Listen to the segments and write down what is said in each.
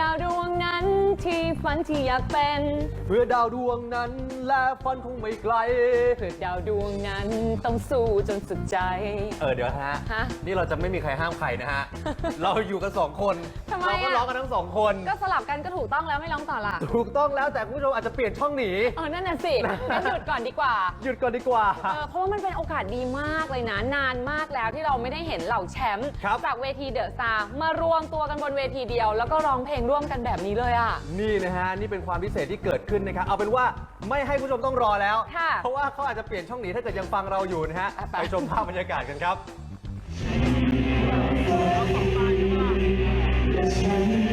ดาวดวงนั้นที่ฝันที่อยากเป็น เพื่อดาวดวงนั้นและฝันคงไม่ไกล เพื่อดาวดวงนั้นต้องสู้จนสุดใจ เออเดี๋ยวฮะ ฮะนี่เราจะไม่มีใครห้ามใครนะฮะ เราอยู่กันสองคน ทำไมเราก็อะร้องกันทั้งสองคน ก็สลับกันก็ถูกต้องแล้วไม่ร้องต่อละถูกต้องแล้วแต่คุณผู้ชมอาจจะเปลี่ยนช่องหนี เออนั่นน่ะสิงั้นหยุดก่อนดีกว่า หยุดก่อนดีกว่า เออเพราะว่ามันเป็นโอกาสดีมากเลยนะ นานมากแล้วที่เราไม่ได้เห็นเหล่าแชมป์ครับจากเวทีเดอะ s ตาร์มารวมตัวกันบนเวทีเดียว แล้วก็ร้องเพลงร่วมกันแบบนี้เลยอะ นี่นะฮะ นี่เป็นความพิเศษที่เกิดขึ้นนะครับ เอาเป็นว่าไม่ให้ผู้ชมต้องรอแล้ว ค่ะเพราะว่าเขาอาจจะเปลี่ยนช่องหนีถ้าเกิดยังฟังเราอยู่นะฮะ อะไป ไปชมภาพบรรยากาศกันครับไม่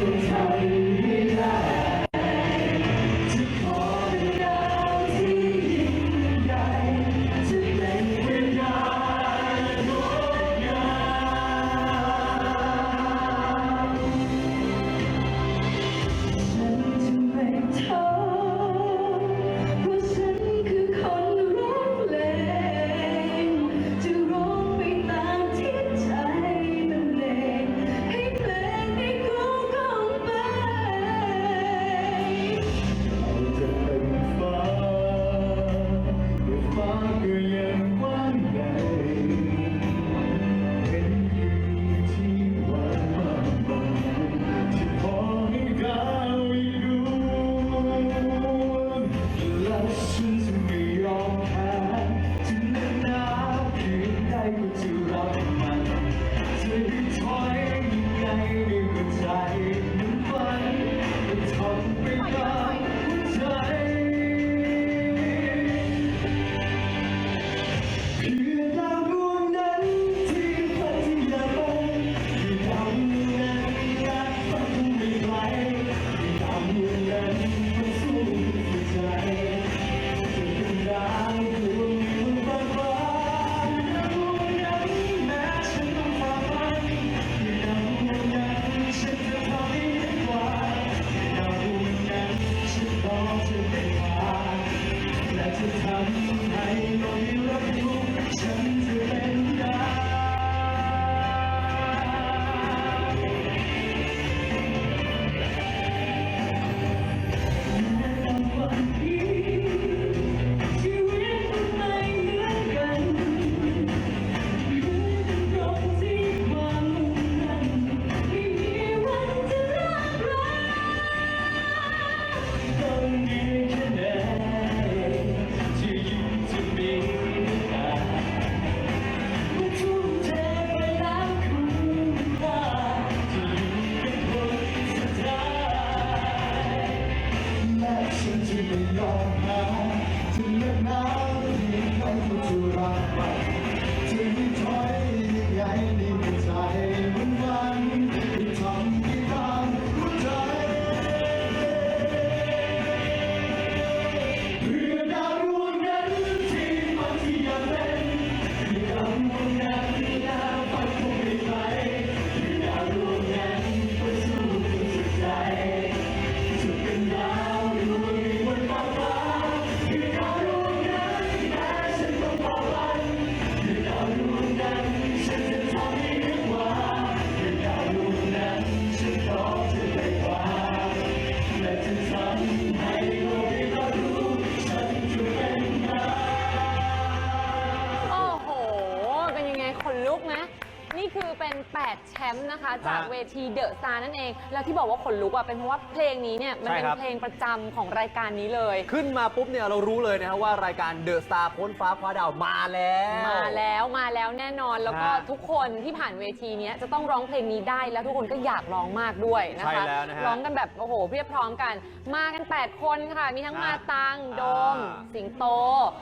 มป์นะคะ จากฮะเวทีเดอะ s ตาร์นั่นเอง แล้วที่บอกว่าขนลุกอะเป็นเพราะว่าเพลงนี้เนี่ยมันใช่เป็นครับ เพลงประจำของรายการนี้เลย ขึ้นมาปุ๊บเนี่ยเรารู้เลยนะฮะว่ารายการเดอะสตาร์พ้นฟ้าคว้าดาวมาแล้ว มาแล้วมาแล้วแน่นอนแล้วก็ฮะทุกคนที่ผ่านเวทีเนี้ยจะต้องร้องเพลงนี้ได้แล้วทุกคนก็อยากร้องมากด้วยนะใช่คะ แล้วนะฮะร้องกันแบบโอ้โหเพียบพร้อมกัน มากัน 8 คนค่ะ มีทั้งฮะมาตังโดม อ่าสิงโต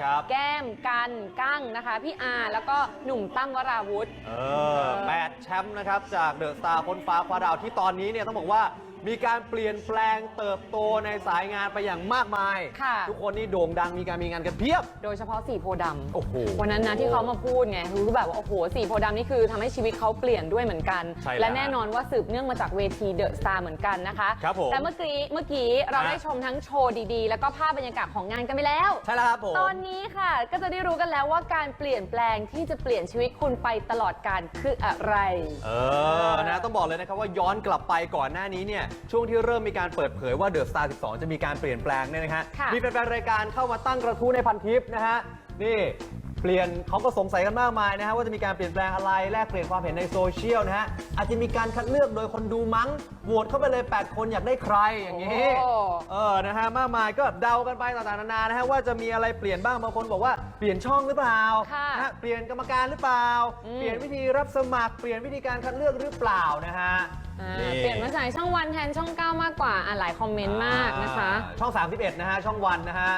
ครับแก้มกันกั้งนะคะ พี่อาแล้วก็หนุ่มตั้มวราวุธ เออแปดแชมป์นะครับ จากเดอะสตาร์พ้นฟ้าคว้าดาวที่ตอนนี้เนี่ยต้องบอกว่า มีการเปลี่ยนแปลงเติบโตในสายงานไปอย่างมากมาย ค่ะ ทุกคนนี่โด่งดังมีการมีงานกันเพียบ โดยเฉพาะสีโพธิ์ดำโอ้โหวันนั้นนะที่เขามาพูดไงรู้แบบว่าโอ้โหสีโพธิ์ดำนี่คือทำให้ชีวิตเขาเปลี่ยนด้วยเหมือนกัน ใช่แล้วและแน่นอนว่าสืบเนื่องมาจากเวทีเดอะสตาร์เหมือนกันนะคะ ครับผม แต่เมื่อกี้เมื่อกี้เราฮะได้ชมทั้งโชว์ดีๆ แล้วก็ภาพบรรยากาศของงานกันไปแล้ว ใช่แล้วครับผม ตอนนี้ค่ะก็จะได้รู้กันแล้วว่าการเปลี่ยนแปลงที่จะเปลี่ยนชีวิตคุณไปตลอดการคืออะไร เออ นะ ต้องบอกเลยนะครับว่าย้อนกลับไปก่อนหน้านี้เนี่ยช่วงที่เริ่มมีการเปิดเผยว่าเดอะสตาร์12 จะมีการเปลี่ยนแปลงเนี่ยนะฮะ ค่ะ มีแฟนๆรายการเข้ามาตั้งกระทู้ในพันทิปนะฮะ นี่ เปลี่ยนเขาก็สงสัยกันมากมายนะฮะว่าจะมีการเปลี่ยนแปลงอะไรแลกเปลี่ยนความเห็นในโซเชียลนะฮะอาจจะมีการคัดเลือกโดยคนดูมั้งโหวตเข้าไปเลย 8 คนอยากได้ใครอย่างนี้ โอ้ เออนะฮะมากมายก็เดากันไปต่างๆนานานะฮะว่าจะมีอะไรเปลี่ยนบ้างบางคนบอกว่าเปลี่ยนช่องหรือเปล่าค่ะนะฮะเปลี่ยนกรรมการหรือเปล่า อืม เปลี่ยนวิธีรับสมัครเปลี่ยนวิธีการคัดเลือกหรือเปล่านะฮะอ่าเปลี่ยนมาใส่ช่องวันแทนช่อง9มากกว่าอะหลายคอมเมนต์มากนะคะ อ่าช่อง 31 นะฮะช่องวันนะฮะ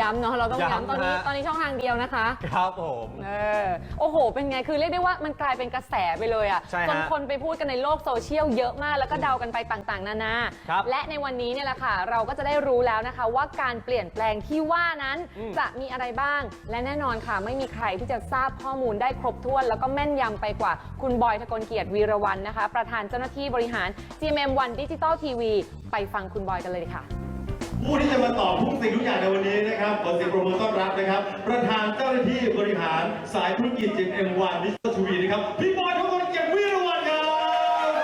ย้ำเนาะเราต้องย้ำย้ำตอนนี้นะฮะตอนนี้ช่องทางเดียวนะคะ ครับผม เออโอ้โห เป็นไง คือเรียกได้ว่ามันกลายเป็นกระแสไปเลยอะใช่ฮะจนคนไปพูดกันในโลกโซเชียลเยอะมาก แล้วก็เดากันไปต่างๆ นานา ครับ และในวันนี้เนี่ยแหละค่ะ เราก็จะได้รู้แล้วนะคะ ว่าการเปลี่ยนแปลงที่ว่านั้นอืมจะมีอะไรบ้าง และแน่นอนค่ะ ไม่มีใครที่จะทราบข้อมูลได้ครบถ้วน แล้วก็แม่นยำไปกว่าคุณบอยทะกลเกียรติวีรวันนะคะ ประธานเจ้าหน้าที่บริหาร GMM1 Digital TV ไปฟังคุณบอยกันเลยค่ะ ผู้ที่จะมาตอบทุกสิ่งทุกอย่างในวันนี้นะครับขอเสียงปรบมือต้อนรับนะครับ ประธานเจ้าหน้าที่บริหารสายธุรกิจจิต M1 ดิจิทัลทีวีนะครับ พี่บอยทุกคนเกียรติวิรวันครับ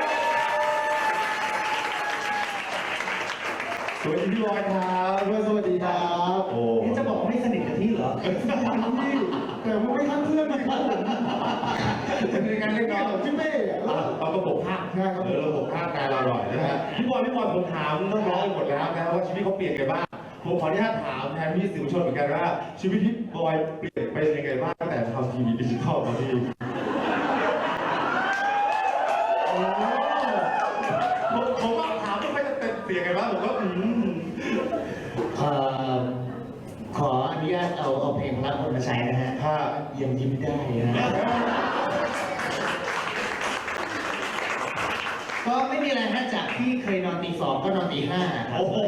สวัสดีพี่บอยครับสวัสดีครับโอ้ นี่จะบอกว่าไม่สนิทกับพี่เหรอ แต่ว่าไม่ทันเพื่อนนะครับในการเล่นกันพี่เป้เอาประกบภาคใช่ครับเออระบบภาคกายเราหน่อยนะฮะพี่บอยพี่บอยผมถามน้องๆไปหมดแล้วนะว่าชีวิตเขาเปลี่ยนไงบ้างผมขออนุญาตถามแทนพี่สื่อมวลชนเหมือนกันว่า ชีวิตพี่บอยเปลี่ยนไปยังไงบ้างตั้งแต่ทำทีวีดิจิทัลมาพี่ผมผมว่าถามว่าไม่จะเป็นเปลี่ยนไงบ้างผมก็อืมเอ่อ ขออนุญาตเอาเอาเพลงรักคนมาใช้นะฮะถ้ายังยิ้มได้นะฮะก็ไม่มีอะไรฮะจากที่เคยนอนตีสองก็นอนตีห้าครับ โอ้โห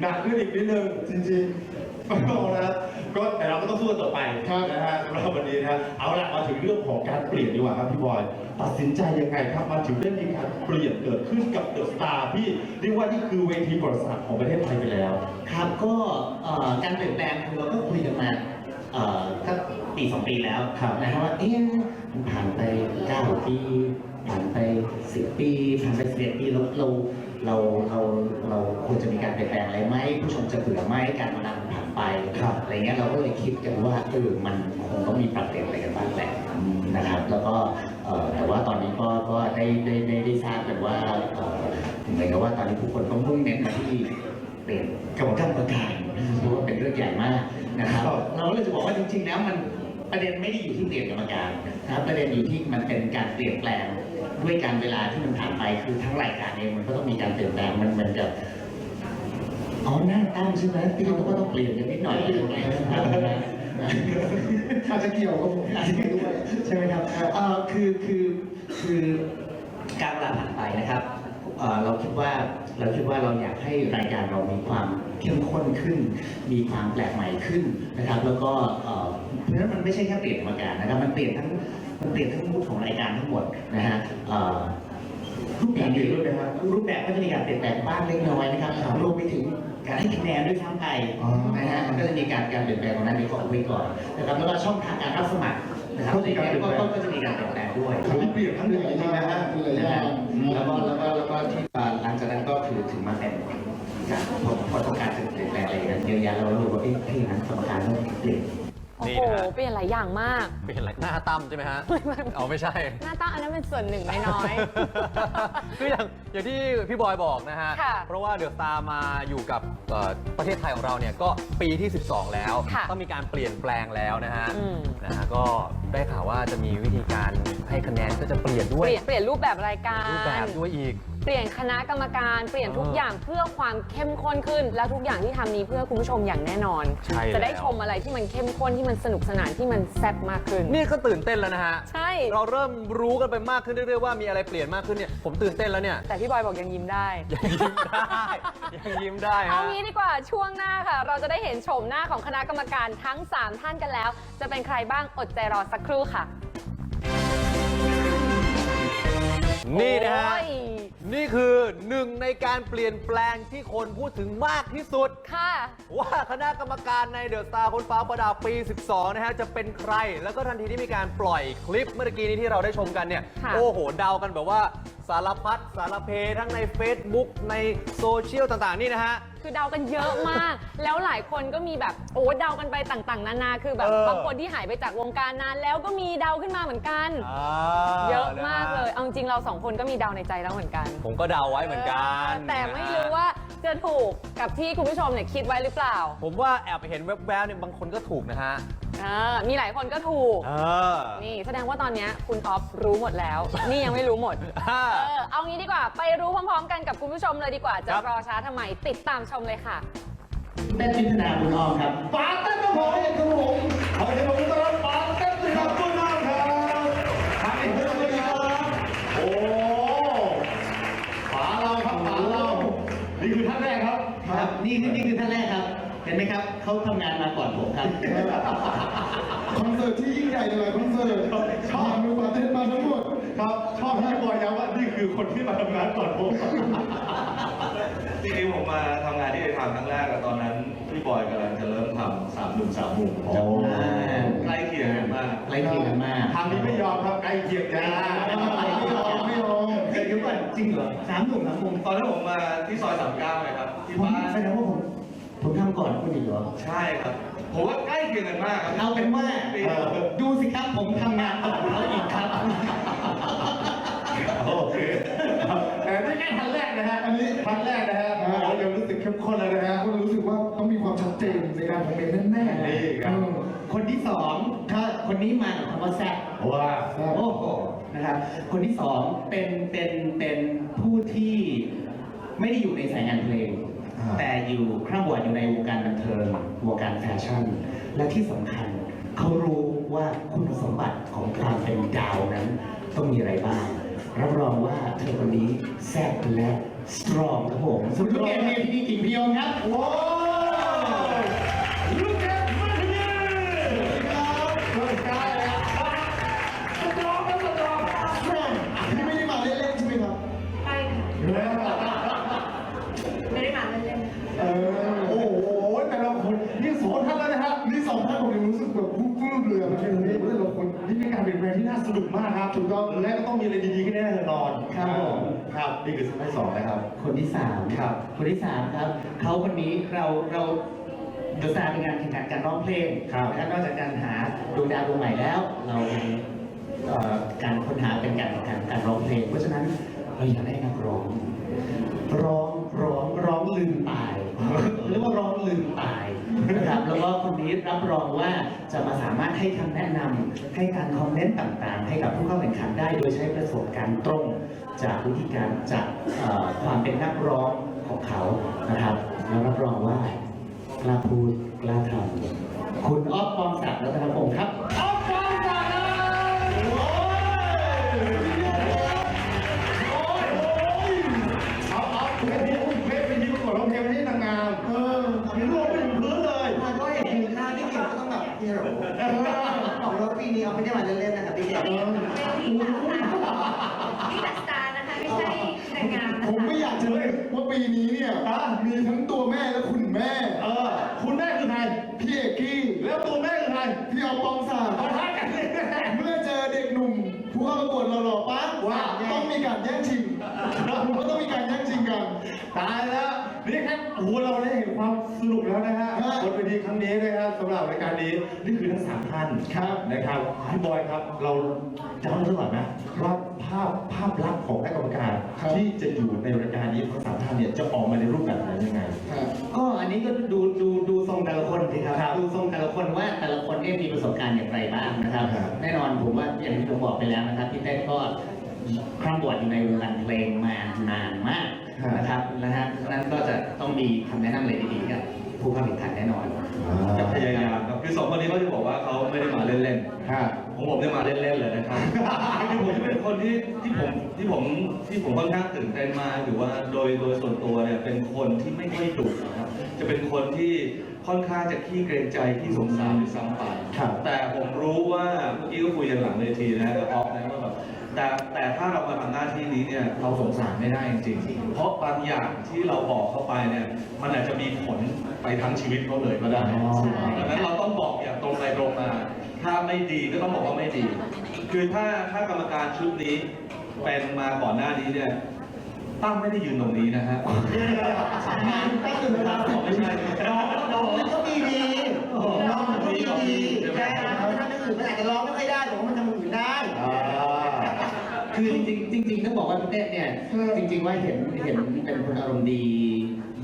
หนักขึ้นอีกนิดนึงจริงๆไม่บอกนะครับ ก็แต่เราก็ต้องสู้กันต่อไปนะฮะสำหรับวันนี้นะฮะเอาละมาถึงเรื่องของการเปลี่ยนดีกว่าครับพี่บอย ตัดสินใจยังไงครับมาถึงได้มีการเปลี่ยนเกิดขึ้นกับเดอะสตาร์ที่เรียกว่านี่คือเวทีประวัติศาสตร์ของประเทศไทยไปแล้ว ครับก็เอ่อการเปลี่ยนแปลงคือเราก็คุยกันมาเอ่อสักปีสองปีแล้วครับนะฮะว่าเอ๊ะมันผ่านไปเก้าปีผ่านไปสิบปีผ่านไปสิบเอ็ดปีเราเราเราเราเราควรจะมีการเปลี่ยนแปลงอะไรไหมผู้ชมจะเบื่อไหมการเวลามันผ่าน ไปครับอะไรเงี้ยเราก็เลยคิดกันว่าเออมันคงต้องมีปรับเปลี่ยนอะไรกันบ้างแหละนะครับ แล้วก็เอ่อแต่ว่าตอนนี้ก็ก็ได้ได้ได้ได้ทราบกันว่าเอ่อเหมือนกับว่าตอนนี้ทุกคนต้องมุ่งเน้นมาที่เปลี่ยนกรรมการประการเพราะว่าเป็นเรื่องใหญ่มากนะครับครับเราก็เลยจะบอกว่าจริงๆแล้วมันประเด็นไม่ได้อยู่ที่เปลี่ยนกรรมการนะครับประเด็นอยู่ที่มันเป็นการเปลี่ยนแปลงด้วยการเวลาที่มันผ่านไปคือทั้งรายการเองมันก็ต้องมีการเปลี่ยนแปลงมันเหมือนกับ อ๋อหน้าตั้งใช่ไหมที่เราก็ต้องเปลี่ยนกันนิดหน่อยนะครับอาจจะเกี่ยวกับผมอาจจะไม่ด้วยใช่ไหมครับเอ่อคือคือคือการเวลาผ่านไปนะครับเอ่อเราคิดว่าเราคิดว่าเราอยากให้รายการเรามีความเข้มข้นขึ้น มีความแปลกใหม่ขึ้นนะครับ แล้วก็เอ่อเพราะฉะนั้นมันไม่ใช่แค่เปลี่ยนกรรมการนะครับ มันเปลี่ยนทั้งมันเปลี่ยนทั้งมูดของรายการทั้งหมดนะฮะเอ่อรูปแบบมีด้วยไหมครับรูปแบบก็จะมีการเปลี่ยนแปลงบ้างเล็กน้อยนะครับรวมไปถึง การให้คะแนนด้วยซ้ำไปอ๋อนะฮะมันก็จะมีการการเปลี่ยนแปลงตรงนั้นในก่อนไว้ก่อนนะครับแล้วก็ช่องทางการรับสมัครนะครับก็มีการเปลี่ยนแปลงก็ก็จะมีการเปลี่ยนแปลงด้วยทั้งเปลี่ยนทั้งเหนื่อยจริงๆนะฮะนะฮะแล้วก็แล้วก็แล้วก็ที่อ่าหลังจากนั้นก็คือถึงมาเป็นการพอพอต้องการจะเปลี่ยนแปลงอะไรอย่างเงี้ยเยอะแยะเรารู้ว่าเอ๊ะถ้าอย่างนั้นกรรมการต้องเปลี่ยนโอ้นี่โหนะฮะเปลี่ยนหลายอย่างมาก เปลี่ยนอะไรหน้าตั้มใช่ไหมฮะ เอาไม่ใช่ หน้าตั้งอันนั้นเป็นส่วนหนึ่งน้อยคืออย่าง อย่างที่พี่บอยบอกนะฮะ ค่ะเพราะว่าเดอะสตาร์มาอยู่กับเอ่อประเทศไทยของเราเนี่ยก็ปีที่ 12 แล้ว ค่ะ ต้องมีการเปลี่ยนแปลงแล้วนะฮะ อืมนะฮะก็ได้ข่าวว่าจะมีวิธีการให้คะแนนก็จะเปลี่ยนๆด้เปวยลี่ยนเปลี่ยนรูปแบบรายการ รูปแบบด้วยอีก เปลี่ยนคณะกรรมการเปลี่ยนทุกเออออย่างเพื่อความเข้มข้นขึ้น แล้วทุกอย่างที่ทำนี้เพื่อคุณผู้ชมอย่างแน่นอน ใช่จะได้แล้วชมอะไรที่มันเข้มข้นที่มันสนุกสนานที่มันแซ่บมากขึ้น นี่ก็ตื่นเต้นแล้วนะฮะ ใช่ เราเริ่มรู้กันไปมากขึ้นเรื่อยๆว่ามีอะไรเปลี่ยนมากขึ้นเนี่ยผมตื่นเต้นแล้วเนี่ย แต่พี่บอยบอกยังยิ้มได้ ยังยิ้มได้ยังยิ้มได้เอาฮะ งี้ดีกว่าช่วงหน้าค่ะ เราจะได้เห็นโฉมหน้าของคณะกรรมการทั้ง 3 ท่านกันแล้ว จะเป็นใครบ้างอดใจรอสักครู่ค่ะ นี่นะฮะ โอ้ยนี่คือหนึ่งในการเปลี่ยนแปลงที่คนพูดถึงมากที่สุด ค่ะ ว่าคณะกรรมการในเดอะสตาร์คนฟ้าประดาวปี 12 นะฮะ จะเป็นใคร แล้วก็ทันทีที่มีการปล่อยคลิปเมื่อกี้นี้ที่เราได้ชมกันเนี่ย ค่ะ โอ้โห เดากันแบบว่าสารพัดสารเพทั้งใน Facebook ในโซเชียลต่างๆ นี่นะฮะ คือเดากันเยอะมาก แล้วหลายคนก็มีแบบโอ้เดากันไปต่างๆ นานาคือแบบเออ บางคนที่หายไปจากวงการนาน แล้วก็มีเดาขึ้นมาเหมือนกัน อ่าเยอะมากนฮเลย เอาจริงๆเราสองคนก็มีเดาในใจแล้วเหมือนกันผมก็เดาไว้เหมือนกัน แต่ไม่รู้ว่าจะถูกกับที่คุณผู้ชมเนี่ยคิดไว้หรือเปล่า ผมว่าแอบเห็นแวบๆเนี่ยบางคนก็ถูกนะฮะ เออมีหลายคนก็ถูก เออ นี่แสดงว่าตอนเนี้ยคุณออฟรู้หมดแล้ว นี่ยังไม่รู้หมดอ่าเออ เอางี้ดีกว่า ไปรู้พร้อมๆ กันกับคุณผู้ชมเลยดีกว่า จะครับ รอช้าทำไม ติดตามชมเลยค่ะ เต้นพิจารณาคุณออมครับปาเต้นครับผมครับผมขอเสียงปรบมือต้อนรับปาเต้นเลยครับคุณน้องครับทางอีกท่านหนึงครับโอ้ป๋าเราครับป๋าเรา นี่คือท่านแรกครับ ครับ นี่คือนี่คือท่านแรก เขาทำงานมาก่อนผมครับ คอนเสิร์ตที่ยิ่งใหญ่ในหลายคอนเสิร์ตชอบมือปาเต้นมาทั้งหมด ครับ ชอบที่บอยย้ำว่านี่คือคนที่มาทำงานก่อนผม จริงๆผมมาทำงานที่ไอทำครั้งแรกอะตอนนั้นพี่บอยกำลังจะเริ่มทำสามหนุ่มสามมุมโอ้ ใกล้เคียงกันมากใกล้เคียงกันมากทางนี้ไม่ยอมครับใกล้เคียงกันไม่ยอมไม่ยอมเฮ้ยเดี๋ยวก่อนจริงเหรอสามหนุ่มสามมุมตอนนั้นผมมาที่ซอยสามเก้าเลยครับที่ผมบ้าน แสดงว่าผม ผมทำก่อนคุณอีกเหรอ ใช่ครับ ผมว่าใกล้เคียงกันมากครับ เอาเป็นว่าปีเอ่อดูสิครับผมทำงานก่อนเขาอีกครับ โอเคแต่นี่แค่ทันแรกนะฮะ อันนี้ทันแรกนะฮะเรายังรู้สึกเข้มข้นเลยนะฮะคุณรู้สึกว่าต้องมีความชัดเจนในการคอมเมนต์แน่ๆนี่ครับอืมคนที่สองถ้าคนนี้มากับคำว่าแซ่บว้าโอ้โหนะครับคนที่สองเป็นเป็นเป็นผู้ที่ไม่ได้อยู่ในสายงานเพลงอ่า แต่อยู่คร่ำวอดอยู่ในวงการบันเทิงวงการแฟชั่น และที่สำคัญเขารู้ว่าคุณสมบัติของความเป็นดาวนั้น ต้องมีอะไรบ้าง รับรองว่าเธอคนนี้แซ่บและสตรองครับผมสมทุกเกมเมทีกิ่งพิยงครับว้า ครับคนที่สามครับ คนที่สามครับเขาคนนี้เราเราเดอะซาร์เป็นงานแข่งขันการร้องเพลงครับนะครับนอกจากการหาดวงดาวดวงใหม่แล้ว เราเป็นเอ่อการค้นหาเป็นการแข่งขันการร้องเพลง เพราะฉะนั้นเราอยากได้นักร้อง ร้องร้องร้องลืมตายเรียกว่าร้องลืมตายนะครับแล้วก็คนนี้รับรองว่าจะมาสามารถให้คำแนะนำให้การคอมเมนต์ต่างๆ ให้กับผู้เข้าแข่งขันได้โดยใช้ประสบการณ์ตรง จากวิธีการจากความเป็นนักร้องของเขานะครับแล้วรับรองว่ากล้าพูดกล้าทำคุณอ๊อฟปองศักดิ์รัตนพงศ์ครับ เข้าประกวดหล่อๆปั๊บว่าต้องมีการแย่งชิงผมก็ต้องมีการแย่งชิงกันตายแล้วนี่แค่โอ้โหเราได้เห็นความสนุกแล้วนะฮะบนเวทีครั้งนี้นะครับสำหรับรายการนี้นี่คือทั้งสามท่านครับนะครับพี่บอยครับเราจะเล่าเรื่องก่อนนะว่าภาพภาพลักษณ์ของคณะกรรมการที่จะอยู่ในรายการนี้ทั้งสามท่านเนี่ยจะออกมาในรูปแบบไหนยังไง ก็อันนี้ก็ดูดูดูทรง แต่ละคนสิครับครับดูทรงแต่ละคนว่าแต่ละคนเนี่ยมีประสบการณ์อย่างไรบ้างนะครับ ครับ แน่นอนผมว่าอย่างที่ผมบอกไปแล้วนะครับพี่เต้ก็คร่ำบวดอยู่ในวงการเพลงมานานมากครับนะครับนะฮะดังนั้นก็จะต้องมีคำแนะนำอะไรดีๆกับผู้เข้าแข่งขันแน่นอนจะพยายามครับคือสองคนนี้เขาจะบอกว่าเขาไม่ได้มาเล่นครับๆ ของผมได้มาเล่นๆเลยนะครับคือผมจะเป็นคนที่ที่ผมที่ผมที่ผมค่อนข้างตื่นเต้นมากหรือว่าโดยโดยส่วนตัวเนี่ยเป็นคนที่ไม่ค่อยดุนะครับจะเป็นคนที่ค่อนข้างจะขี้เกรงใจที่สงสารด้วยซ้ำไปครับ แต่ผมรู้ว่าเมื่อกี้ก็คุยกันหลังเวทีนะกับออฟนะว่าแบบแต่แต่ถ้าเรามาทำหน้าที่นี้เนี่ยเราสงสารไม่ได้จริงๆ เพราะบางอย่างที่เราบอกเข้าไปเนี่ยมันอาจจะมีผลไปทั้งชีวิตเขาเลยก็ได้อ๋อดังนั้นเราต้องบอกอย่างตรงไปตรงมา ถ้าไม่ดีก็ต้องบอกว่าไม่ดี คือถ้าถ้ากรรมการชุดนี้เป็นมาก่อนหน้านี้เนี่ยตั้งไม่ได้ยืนตรงนี้นะฮะงานก็คือเวลาไม่ใช่น้องน้องมันก็มีดีน้องมันก็มีดีแค่เขาทำอย่างอื่นมันอาจจะร้องไม่ค่อยได้แต่ว่ามันทำอื่นได้คือจริงจริงต้องบอกว่าพี่เต้เนี่ยจริง ๆว่าเห็นเห็นเป็นคนอารมณ์ดี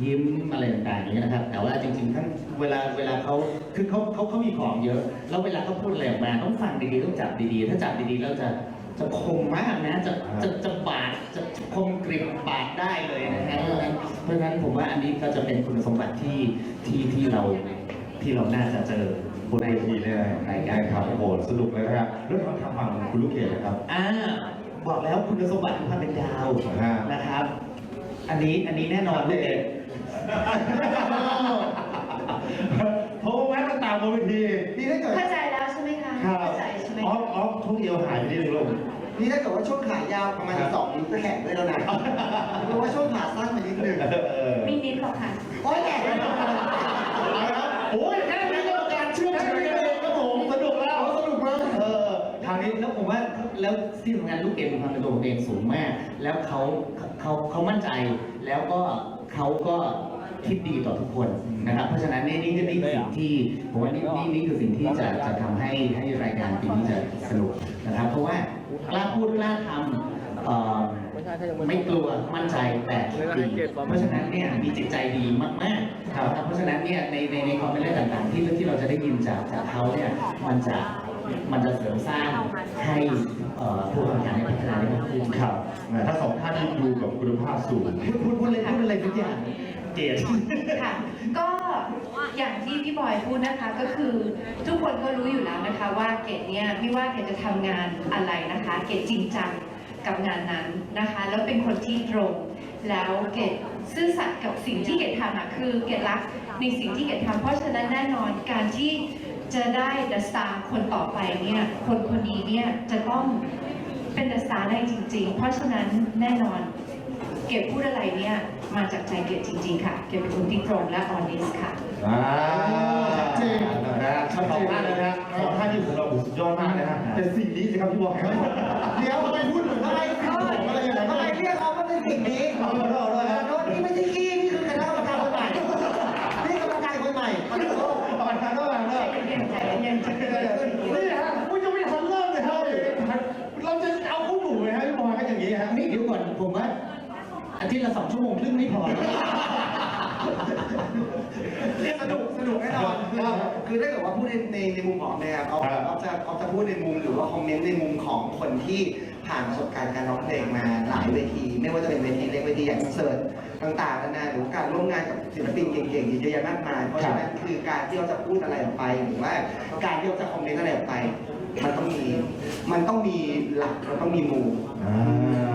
ยิ้มอะไรต่างๆอย่างเงี้ยนะครับ แต่ว่าจริงๆทั้งเวลาเวลาเขา คือเขาเขาเขามีของเยอะ แล้วเวลาเขาพูดอะไรออกมาต้องฟังดีๆต้องจับดีๆ ถ้าจับดีๆแล้วจะจะคมมากนะจะจะจะบาดจะจะคมกริบบาดได้เลยนะฮะเพราะฉะนั้นเพราะฉะนั้นผมว่าอันนี้ก็จะเป็นคุณสมบัติที่ที่ที่เราที่เราน่าจะเจอบนในเวทีทีเนี่ยรายกาการรขับโหดสนุกเลยนะครับเรื่องของทางฝั่งคุณลูกเกดนะครับอ่าบอกแล้วคุณสมบัติของความเป็นดาวฮะนะครับ อันนี้อันนี้แน่นอนลูกเอกเพราะว่าแวะมาตามบนเวทีนี่ถ้าเกิดเข้าใจแล้วใช่ไหมคะครับเข้าใจใช่ไหมออฟออฟช่วงเดียวหายไปนิดนึงลูก นี่ถ้าเกิดว่าช่วงขายาวประมาณสองนิ้วก็แข็งได้แล้วนะเพราะว่าช่วงขาสั้นมานิดนึงไม่นิดหรอกค่ะ โอ้ยแข็งแล้วโอ้ยแค่นี้ก็การเชื่อมเชื่อมกันเองครับผมสนุกแล้วสนุกมากเออคราวนี้แล้วผมว่าแล้วที่ทำงานลูกเกดมีความเป็นตัวของตัวเองสูงมาก แล้วเขาเขาเขามั่นใจแล้วก็เขาก็ คิดดีต่อทุกคนนะครับ เพราะฉะนั้นนี่นี่นี่คือสิ่งที่ผมว่านี่นี่นี่คือสิ่งที่จะจะทำให้ให้รายการปีนี้จะสนุกนะครับ เพราะว่ากล้าพูดกล้าทำเอ่อไม่กลัวมั่นใจแต่คิดดีเพราะฉะนั้นเนี่ยมีจิตใจดีมากๆครับเพราะฉะนั้นเนี่ยในในในคอมเมนต์ต่างๆ ที่ที่เราจะได้ยินจากจากเขาเนี่ยมันจะมันจะเสริมสร้างให้เอ่อผู้ทำงานได้พัฒนาได้มากขึ้นครับแหมถ้าสองท่านที่ดูกับคุณภาพสูงพูดพูดพูดเลยพูดอะไรทุกอย่าง เกลียดค่ะ ก็อย่างที่พี่บอยพูดนะคะก็คือทุกคนก็รู้อยู่แล้วนะคะ ว่าเกดเนี่ยไม่ว่าเกดจะทำงานอะไรนะคะ เกดจริงจังกับงานนั้นนะคะ แล้วเป็นคนที่ตรง แล้วเกดซื่อสัตย์กับสิ่งที่เกดทำอะคือเกดรักในสิ่งที่เกดทำเพราะฉะนั้นแน่นอนการที่จะได้ดอะสตาร์คนต่อไปเนี่ยคนคนนี้เนี่ยจะต้องเป็นดอะสตาร์ได้จริง ๆ เพราะฉะนั้นแน่นอน เก็บพูดอะไรเนี่ยมาจากใจเก็บจริง ๆ ค่ะ เก็บเป็นคนที่ตรงและออนิสค่ะ อ่าชัดเจนนะฮะชัดเจนมากเลยนะฮะสองท่านที่ของเราสุดยอดมากนะฮะแต่สิ่งนี้สิครับพี่บอยครับเดี๋ยวทำไมพูดเหมือนทำไมทำไมอะไรอย่างไรทำไมเรียกเขาว่าเป็นสิ่งนี้ขอโทษด้วยนะโน้ตนี่ไม่ใช่ขี้นี่คือคณะกรรมการคนใหม่นี่กรรมการคนใหม่ขอโทษประธานก็มาเนอะใจเย็นใจเย็นใจเย็น อาทิตย์ละสองชั่วโมงครึ่งไม่พอนะสนุกสนุกแน่นอนคือคือถ้าเกิดว่าพูดในในในมุมของเนี่ยเขาครับเขาจะเขาจะพูดในมุมหรือว่าคอมเมนต์ในมุมของคนที่ผ่านประสบการณ์การร้องเพลงมาหลายเวที ไม่ว่าจะเป็นเวทีเล็กเวทีใหญ่คอนเสิร์ตต่างๆนานาหรือการร่วมงานกับศิลปินเก่งๆเยอะแยะมากมายเพราะฉะนั้นคือการที่เราจะพูดอะไรออกไปหรือว่าการที่เราจะคอมเมนต์อะไรออกไป มันต้องมีมันต้องมีหลักมันต้องมีมูลอ่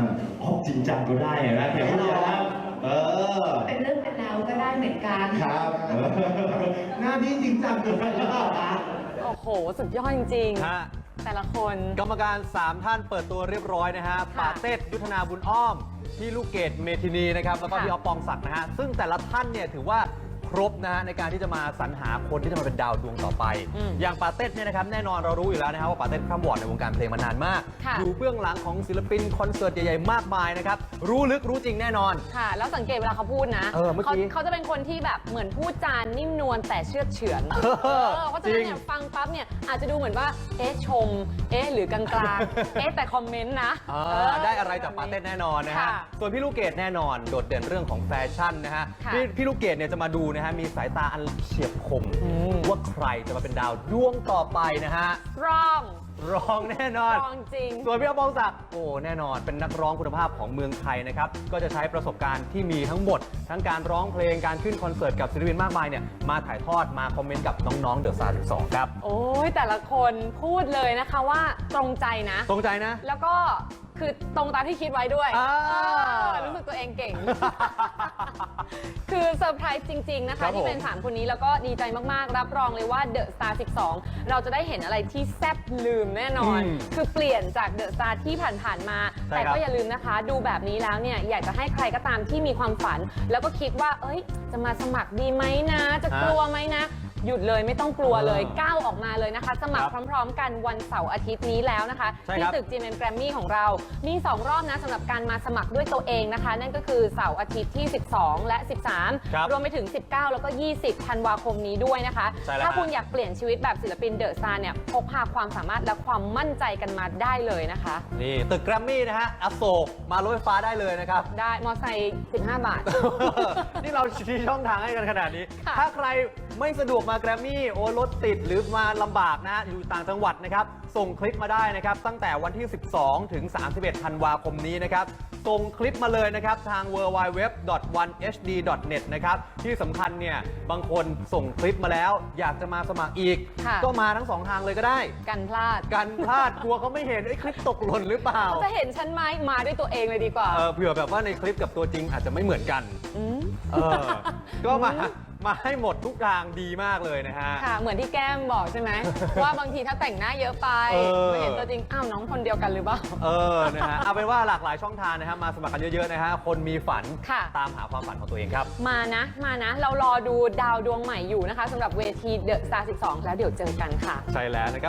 า ออกจริงจังก็ได้นะแต่พี่บอยครับเออ เป็นเรื่องเป็นราวก็ได้เหมือนกันครับเออหน้าที่จริงจังเกินไปหรือเปล่าคะโอ้โห สุดยอดจริงฮะๆ แต่ละคน กรรมการ 3 ท่านเปิดตัวเรียบร้อยนะฮะค่ะปาเต้ยุทธนาบุญอ้อม พี่ลูกเกดเมทินีนะครับ แล้วก็ค่ะ พี่ออฟปองศักดิ์นะฮะ ซึ่งแต่ละท่านเนี่ยถือว่า ครบนะฮะในการที่จะมาสรรหาคนที่จะมาเป็นดาวดวงต่อไป อืมอย่างปาเต้เนี่ยนะครับแน่นอนเรารู้อยู่แล้วนะครับว่าปาเต้คร่ำวอร์ดในวงการเพลงมานานมาก ค่ะ อยู่เบื้องหลังของศิลปินคอนเสิร์ตใหญ่ๆมากมายนะครับรู้ลึกรู้จริงแน่นอน ค่ะ แล้วสังเกตเวลาเขาพูดนะเออเมื่อกี้เขาจะเป็นคนที่แบบเหมือนพูดจานนิ่มนวลแต่เชื่อดเฉือนเออเออเพราะฉะนั้นเนี่จริยงฟังปั๊บเนี่ยอาจจะดูเหมือนว่าเอ๊ะชม เอ๊ะหรือกลางๆ เอ๊ะแต่คอมเมนต์นะอ่าเออได้อะไรจากปาเต้แน่นอนนะฮะค่ะส่วนพี่ลูกเกดแน่นอนโดดเด่นเรื่องของแฟชั่นนะฮะค่ะ พี่พี่ลูกเกดเนี่ยจะมาดูนะฮะ มีสายตาอันเฉียบคมอืมว่าใครจะมาเป็นดาวดวงต่อไปนะฮะร่องรองแน่นอน รองจริง ส่วนพี่อภพงศักดิ์โอ้แน่นอน เป็นนักร้องคุณภาพของเมืองไทยนะครับ ก็จะใช้ประสบการณ์ที่มีทั้งหมด ทั้งการร้องเพลงการขึ้นคอนเสิร์ตกับศิลปินมากมายเนี่ยมาถ่ายทอดมาคอมเมนต์กับน้องๆเดอะซาร์12ครับ โอ้ยแต่ละคนพูดเลยนะคะว่าตรงใจนะ ตรงใจนะ แล้วก็ คือตรงตามที่คิดไว้ด้วยอ่า เออรู้สึกตัวเองเก่ง คือเซอร์ไพรส์จริง ๆ นะครัคะ บผม ที่เป็นสามคนนี้แล้วก็ดีใจมาก ๆ รับรองเลยว่าเดอะสตาร์12 เราจะได้เห็นอะไรที่แซ่บลืมแน่นอน อืมคือเปลี่ยนจากเดอะสตาร์ที่ผ่าน ๆ มา ใช่แต่ครับก็อย่าลืมนะคะ ดูแบบนี้แล้วเนี่ย อยากจะให้ใครก็ตามที่มีความฝัน แล้วก็คิดว่า เอ้ย จะมาสมัครดีไหมนะ จะกลัวไหมนะ หยุดเลยไม่ต้องกลัวเลยอ่าก้าวออกมาเลยนะคะ สมัครครับพร้อม ๆ กันวันเสาร์อาทิตย์นี้แล้วนะคะใช่ที่ครับ ตึก GMM Grammy ของเรา มี 2 รอบนะสำหรับการมาสมัครด้วยตัวเองนะคะ นั่นก็คือเสาร์อาทิตย์ที่ 12 และ ครับ 13 รวมไปถึง 19 แล้วก็ 20 ธันวาคมนี้ด้วยนะคะ ใช่แล้วถ้าฮะคุณอยากเปลี่ยนชีวิตแบบศิลปินเดอะซาเนี่ยพกพาความสามารถและความมั่นใจกันมาได้เลยนะคะ นี่ตึกแกรมมี่นะฮะอโศกมารถไฟฟ้าได้เลยนะครับ ได้มอไซค์15 บาท นี่เราชี้ช่องทางให้กันขนาดนี้ ค่ะถ้าใครไม่สะดวกมาแกรมมี่โอ้รถติดหรือมาลำบากนะฮะอยู่ต่างจังหวัดนะครับ ส่งคลิปมาได้นะครับ ตั้งแต่วันที่ 12 ถึง 31 ธันวาคมนี้นะครับ ส่งคลิปมาเลยนะครับ ทาง w w w 1 hd net นะครับ ที่สำคัญเนี่ย บางคนส่งคลิปมาแล้ว อยากจะมาสมัครอีก ค่ะ ก็มาทั้งสองทางเลยก็ได้ กันพลาดกันพลาดกลัวเขาไม่เห็นไอ้ยคลิปตกหล่นหรือเปล่าจะเห็นฉันไหมมาด้วยตัวเองเลยดีกว่าเออเผื่อแบบว่าในคลิปกับตัวจริงอาจจะไม่เหมือนกัน ม เออ ก็มา มาให้หมดทุกทางดีมากเลยนะฮะ ค่ะ เหมือนที่แก้มบอกใช่ไหม ว่าบางทีถ้าแต่งหน้าเยอะไปเออ ไม่เห็นตัวจริง อ้าวน้องคนเดียวกันหรือเปล่า เออ นะฮะ เอาเป็นว่าหลากหลายช่องทางนะฮะ มาสมัครกันเยอะๆนะฮะ คนมีฝัน ค่ะ ตามหาความฝันของตัวเองครับ มานะ มานะ เรารอดูดาวดวงใหม่อยู่นะคะสำหรับเวทีเดอะสตาร์12 แล้วเดี๋ยวเจอกันค่ะ ใช่แล้วนะครับ